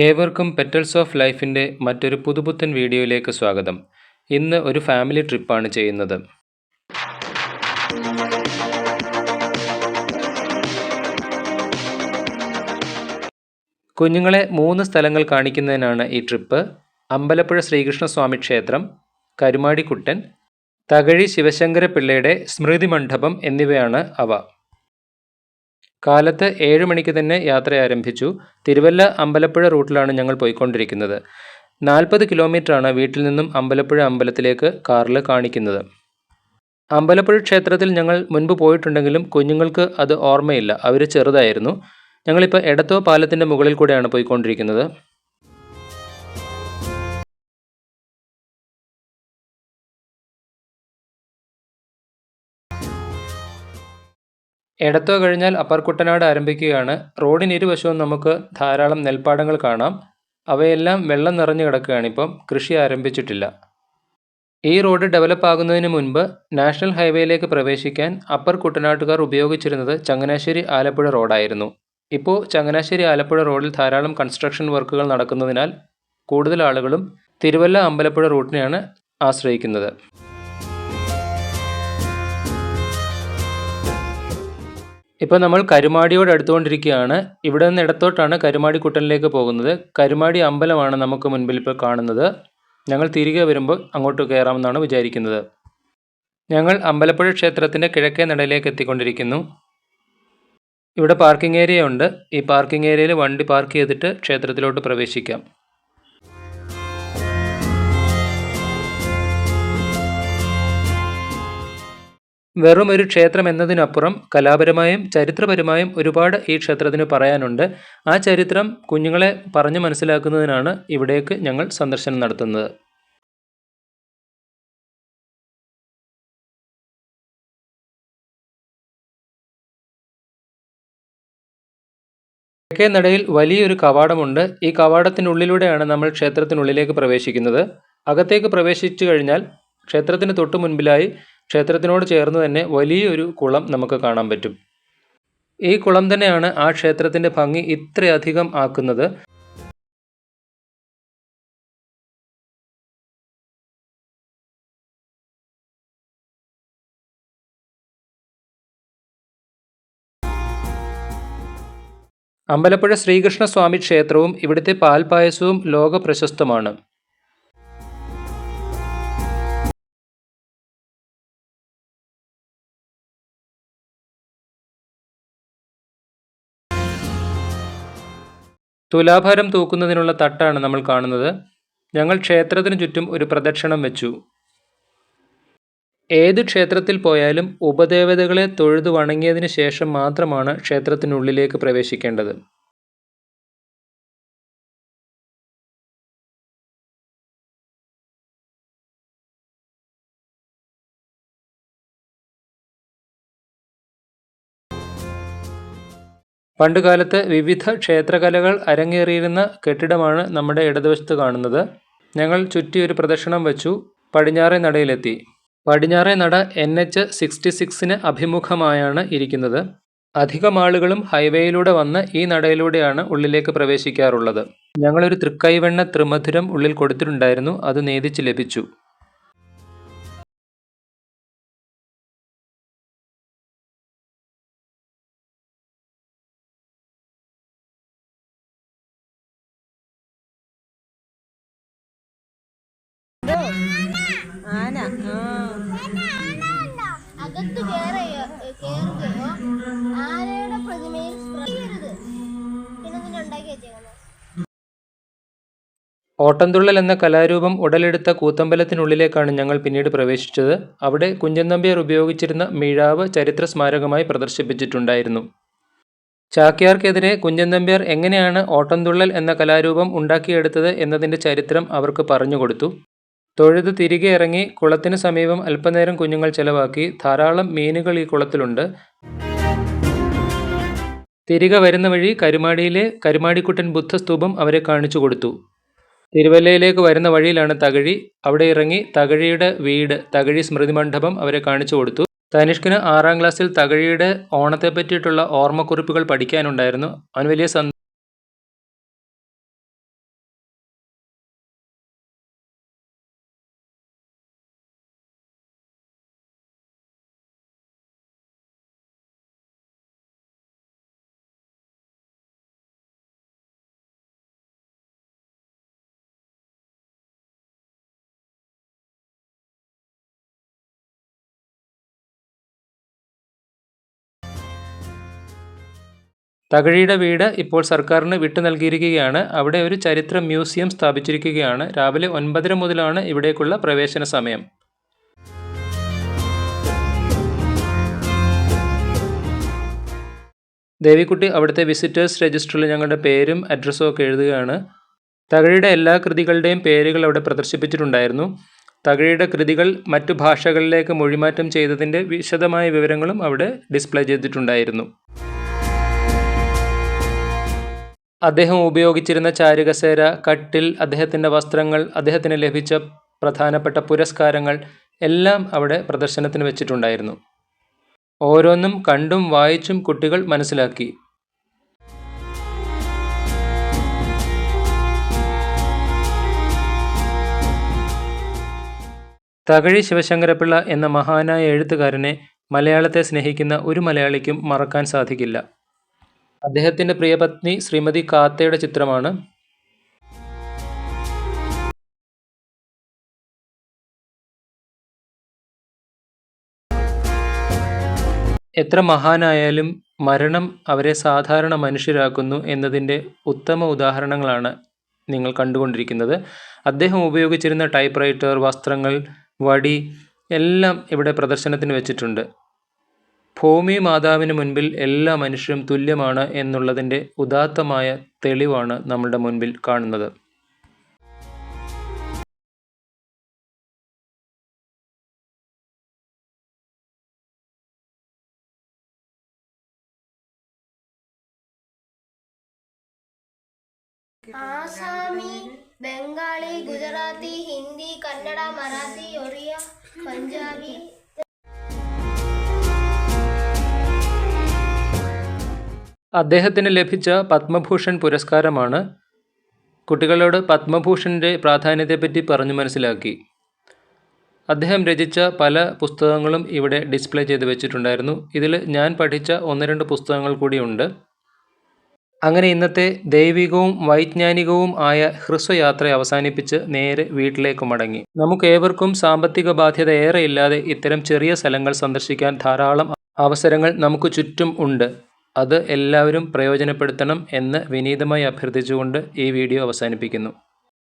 ഏവർക്കും petals of ലൈഫിന്റെ മറ്റൊരു പുതുപുത്തൻ വീഡിയോയിലേക്ക് സ്വാഗതം. ഇന്ന് ഒരു ഫാമിലി ട്രിപ്പാണ് ചെയ്യുന്നത്. കുഞ്ഞുങ്ങളെ മൂന്ന് സ്ഥലങ്ങൾ കാണിക്കുന്നതിനാണ് ഈ ട്രിപ്പ് അമ്പലപ്പുഴ ശ്രീകൃഷ്ണസ്വാമി ക്ഷേത്രം കരുമാടിക്കുട്ടൻ തകഴി ശിവശങ്കര പിള്ളയുടെ സ്മൃതി മണ്ഡപം എന്നിവയാണ് അവ. കാലത്ത് ഏഴ് മണിക്ക് തന്നെ യാത്ര ആരംഭിച്ചു. തിരുവല്ല അമ്പലപ്പുഴ റൂട്ടിലാണ് ഞങ്ങൾ പോയിക്കൊണ്ടിരിക്കുന്നത്. നാൽപ്പത് കിലോമീറ്ററാണ് വീട്ടിൽ നിന്നും അമ്പലപ്പുഴ അമ്പലത്തിലേക്ക് കാറിൽ കാണിക്കുന്നത്. അമ്പലപ്പുഴ ക്ഷേത്രത്തിൽ ഞങ്ങൾ മുൻപ് പോയിട്ടുണ്ടെങ്കിലും കുഞ്ഞുങ്ങൾക്ക് അത് ഓർമ്മയില്ല. അവർ ചെറുതായിരുന്നു. ഞങ്ങളിപ്പോൾ എടത്തോ പാലത്തിന്റെ മുകളിൽ കൂടെയാണ് പോയിക്കൊണ്ടിരിക്കുന്നത്. എടത്തോ കഴിഞ്ഞാൽ അപ്പർ കുട്ടനാട് ആരംഭിക്കുകയാണ്. റോഡിന് ഇരുവശവും നമുക്ക് ധാരാളം നെൽപ്പാടങ്ങൾ കാണാം. അവയെല്ലാം വെള്ളം നിറഞ്ഞു കിടക്കുകയാണ് ഇപ്പം. കൃഷി ആരംഭിച്ചിട്ടില്ല. ഈ റോഡ് ഡെവലപ്പ് ആകുന്നതിന് മുൻപ് നാഷണൽ ഹൈവേയിലേക്ക് പ്രവേശിക്കാൻ അപ്പർ കുട്ടനാട്ടുകാർ ഉപയോഗിച്ചിരുന്നത് ചങ്ങനാശ്ശേരി ആലപ്പുഴ റോഡായിരുന്നു. ഇപ്പോൾ ചങ്ങനാശ്ശേരി ആലപ്പുഴ റോഡിൽ ധാരാളം കൺസ്ട്രക്ഷൻ വർക്കുകൾ നടക്കുന്നതിനാൽ കൂടുതൽ ആളുകളും തിരുവല്ല അമ്പലപ്പുഴ റൂട്ടിനെയാണ് ആശ്രയിക്കുന്നത്. ഇപ്പോൾ നമ്മൾ കരുമാടിയോട് അടുത്തുകൊണ്ടിരിക്കുകയാണ്. ഇവിടെ നിന്ന് ഇടത്തോട്ടാണ് കരുമാടി കുട്ടനിലേക്ക് പോകുന്നത്. കരുമാടി അമ്പലമാണ് നമുക്ക് മുൻപിൽ ഇപ്പോൾ കാണുന്നത്. ഞങ്ങൾ തിരികെ വരുമ്പോൾ അങ്ങോട്ട് കയറാമെന്നാണ് വിചാരിക്കുന്നത്. ഞങ്ങൾ അമ്പലപ്പുഴ ക്ഷേത്രത്തിന്റെ കിഴക്കേ നടയിലേക്ക് എത്തിക്കൊണ്ടിരിക്കുന്നു. ഇവിടെ പാർക്കിംഗ് ഏരിയ ഉണ്ട്. ഈ പാർക്കിംഗ് ഏരിയയിൽ വണ്ടി പാർക്ക് ചെയ്തിട്ട് ക്ഷേത്രത്തിലോട്ട് പ്രവേശിക്കാം. വെറും ഒരു ക്ഷേത്രം എന്നതിനപ്പുറം കലാപരമായും ചരിത്രപരമായും ഒരുപാട് ഈ ക്ഷേത്രത്തിന് പറയാനുണ്ട്. ആ ചരിത്രം കുഞ്ഞുങ്ങളെ പറഞ്ഞു മനസ്സിലാക്കുന്നതിനാണ് ഇവിടേക്ക് ഞങ്ങൾ സന്ദർശനം നടത്തുന്നത്. കിഴക്കേ നടയിൽ വലിയൊരു കവാടമുണ്ട്. ഈ കവാടത്തിനുള്ളിലൂടെയാണ് നമ്മൾ ക്ഷേത്രത്തിനുള്ളിലേക്ക് പ്രവേശിക്കുന്നത്. അകത്തേക്ക് പ്രവേശിച്ചു കഴിഞ്ഞാൽ ക്ഷേത്രത്തിന് തൊട്ടു മുൻപിലായി ക്ഷേത്രത്തിനോട് ചേർന്ന് തന്നെ വലിയൊരു കുളം നമുക്ക് കാണാൻ പറ്റും. ഈ കുളം തന്നെയാണ് ആ ക്ഷേത്രത്തിന്റെ ഭംഗി ഇത്രയധികം ആക്കുന്നത്. അമ്പലപ്പുഴ ശ്രീകൃഷ്ണസ്വാമി ക്ഷേത്രവും ഇവിടുത്തെ പാൽപായസവും ലോക പ്രശസ്തമാണ് തുലാഭാരം തൂക്കുന്നതിനുള്ള തട്ടാണ് നമ്മൾ കാണുന്നത്. ഞങ്ങൾ ക്ഷേത്രത്തിന് ചുറ്റും ഒരു പ്രദക്ഷിണം വെച്ചു. ഏത് ക്ഷേത്രത്തിൽ പോയാലും ഉപദേവതകളെ തൊഴുതു വണങ്ങിയതിന് ശേഷം മാത്രമാണ് ക്ഷേത്രത്തിനുള്ളിലേക്ക് പ്രവേശിക്കേണ്ടത്. പണ്ടുകാലത്ത് വിവിധ ക്ഷേത്രകലകൾ അരങ്ങേറിയിരുന്ന കെട്ടിടമാണ് നമ്മുടെ ഇടതുവശത്ത് കാണുന്നത്. ഞങ്ങൾ ചുറ്റി ഒരു പ്രദക്ഷിണം വെച്ചു. പടിഞ്ഞാറേ നടയിലെത്തി. പടിഞ്ഞാറേ നട എൻ എച്ച് സിക്സ്റ്റി സിക്സിന് അഭിമുഖമായാണ് ഇരിക്കുന്നത്. അധികം ആളുകളും ഹൈവേയിലൂടെ വന്ന് ഈ നടയിലൂടെയാണ് ഉള്ളിലേക്ക് പ്രവേശിക്കാറുള്ളത്. ഞങ്ങളൊരു തൃക്കൈവെണ്ണ ത്രിമധുരം ഉള്ളിൽ കൊടുത്തിട്ടുണ്ടായിരുന്നു. അത് നേതിച്ച് ലഭിച്ചു. ആന. അകത്ത് കേറുകയോ ആനയുടെ പ്രതിമയിൽ പിന്നെ ഉണ്ടാക്കി വെച്ചേക്കുന്നത് ഓട്ടംതുള്ളൽ എന്ന കലാരൂപം ഉടലെടുത്ത കൂത്തമ്പലത്തിനുള്ളിലേക്കാണ് ഞങ്ങൾ പിന്നീട് പ്രവേശിച്ചത്. അവിടെ കുഞ്ചൻ നമ്പ്യാർ ഉപയോഗിച്ചിരുന്ന മിഴാവ് ചരിത്ര സ്മാരകമായി പ്രദർശിപ്പിച്ചിട്ടുണ്ടായിരുന്നു. ചാക്യാർക്കെതിരെ കുഞ്ചൻ നമ്പ്യാർ എങ്ങനെയാണ് ഓട്ടംതുള്ളൽ എന്ന കലാരൂപം ഉണ്ടാക്കിയെടുത്തത് എന്നതിന്റെ ചരിത്രം അവർക്ക് പറഞ്ഞുകൊടുത്തു തൊഴുത് തിരികെ ഇറങ്ങി കുളത്തിന് സമീപം അല്പനേരം കുഞ്ഞുങ്ങൾ ചെലവാക്കി ധാരാളം മീനുകൾ ഈ കുളത്തിലുണ്ട്. തിരികെ വരുന്ന വഴി കരുമാടിയിലെ കരുമാടിക്കുട്ടൻ ബുദ്ധസ്തൂപം അവരെ കാണിച്ചു കൊടുത്തു. തിരുവല്ലയിലേക്ക് വരുന്ന വഴിയിലാണ് തകഴി. അവിടെ ഇറങ്ങി തകഴിയുടെ വീട് തകഴി സ്മൃതി മണ്ഡപം അവരെ കാണിച്ചു കൊടുത്തു. തനിഷ്കിന് ആറാം ക്ലാസ്സിൽ തകഴിയുടെ ഓണത്തെ പറ്റിയിട്ടുള്ള ഓർമ്മക്കുറിപ്പുകൾ പഠിക്കാനുണ്ടായിരുന്നു. അവൻ വലിയ തകഴിയുടെ വീട് ഇപ്പോൾ സർക്കാരിന് വിട്ടു നൽകിയിരിക്കുകയാണ്. അവിടെ ഒരു ചരിത്ര മ്യൂസിയം സ്ഥാപിച്ചിരിക്കുകയാണ്. രാവിലെ ഒൻപതര മുതലാണ് ഇവിടേക്കുള്ള പ്രവേശന സമയം. ദേവിക്കുട്ടി അവിടുത്തെ വിസിറ്റേഴ്സ് രജിസ്റ്ററിൽ ഞങ്ങളുടെ പേരും അഡ്രസ്സും ഒക്കെ എഴുതുകയാണ്. തകഴിയുടെ എല്ലാ കൃതികളുടെയും പേരുകൾ അവിടെ പ്രദർശിപ്പിച്ചിട്ടുണ്ടായിരുന്നു. തകഴിയുടെ കൃതികൾ മറ്റു ഭാഷകളിലേക്ക് മൊഴിമാറ്റം ചെയ്തതിന്റെ വിശദമായ വിവരങ്ങളും അവിടെ ഡിസ്പ്ലേ ചെയ്തിട്ടുണ്ടായിരുന്നു. അദ്ദേഹം ഉപയോഗിച്ചിരുന്ന ചാരുകസേര കട്ടിൽ അദ്ദേഹത്തിന്റെ വസ്ത്രങ്ങൾ അദ്ദേഹത്തിന് ലഭിച്ച പ്രധാനപ്പെട്ട പുരസ്കാരങ്ങൾ എല്ലാം അവിടെ പ്രദർശനത്തിന് വെച്ചിട്ടുണ്ടായിരുന്നു. ഓരോന്നും കണ്ടും വായിച്ചും കുട്ടികൾ മനസ്സിലാക്കി. തകഴി ശിവശങ്കരപ്പിള്ള എന്ന മഹാനായ എഴുത്തുകാരനെ മലയാളത്തെ സ്നേഹിക്കുന്ന ഒരു മലയാളിക്കും മറക്കാൻ സാധിക്കില്ല. അദ്ദേഹത്തിന്റെ പ്രിയപത്നി ശ്രീമതി കാത്തയുടെ ചിത്രമാണ്. എത്ര മഹാനായാലും മരണം അവരെ സാധാരണ മനുഷ്യരാക്കുന്നു എന്നതിന്റെ ഉത്തമ ഉദാഹരണങ്ങളാണ് നിങ്ങൾ കണ്ടുകൊണ്ടിരിക്കുന്നത്. അദ്ദേഹം ഉപയോഗിച്ചിരുന്ന ടൈപ്പ് റൈറ്റർ വസ്ത്രങ്ങൾ വടി എല്ലാം ഇവിടെ പ്രദർശനത്തിന് വെച്ചിട്ടുണ്ട്. ഭൂമി മാതാവിന് മുൻപിൽ എല്ലാ മനുഷ്യരും തുല്യമാണ് എന്നുള്ളതിന്റെ ഉദാത്തമായ തെളിവാണ് നമ്മളുടെ മുൻപിൽ കാണുന്നത്. ആസാമി ബംഗാളി ഗുജറാത്തി ഹിന്ദി കന്നഡ മറാത്തി ഒറിയ പഞ്ചാബി അദ്ദേഹത്തിന് ലഭിച്ച പത്മഭൂഷൺ പുരസ്കാരമാണ് കുട്ടികളോട് പത്മഭൂഷന്റെ പ്രാധാന്യത്തെപ്പറ്റി പറഞ്ഞു മനസ്സിലാക്കി. അദ്ദേഹം രചിച്ച പല പുസ്തകങ്ങളും ഇവിടെ ഡിസ്പ്ലേ ചെയ്ത് വെച്ചിട്ടുണ്ടായിരുന്നു. ഇതിൽ ഞാൻ പഠിച്ച ഒന്ന് രണ്ട് പുസ്തകങ്ങൾ കൂടിയുണ്ട് അങ്ങനെ ഇന്നത്തെ ദൈവികവും വൈജ്ഞാനികവും ആയ ഹ്രസ്വയാത്ര അവസാനിപ്പിച്ച് നേരെ വീട്ടിലേക്ക് മടങ്ങി. നമുക്ക് ഏവർക്കും സാമ്പത്തിക ബാധ്യത ഏറെ ഇല്ലാതെ ഇത്തരം ചെറിയ സ്ഥലങ്ങൾ സന്ദർശിക്കാൻ ധാരാളം അവസരങ്ങൾ നമുക്ക് ചുറ്റും ഉണ്ട്. അത് എല്ലാവരും പ്രയോജനപ്പെടുത്തണം എന്ന് വിനീതമായി അഭ്യർത്ഥിച്ചുകൊണ്ട് ഈ വീഡിയോ അവസാനിപ്പിക്കുന്നു.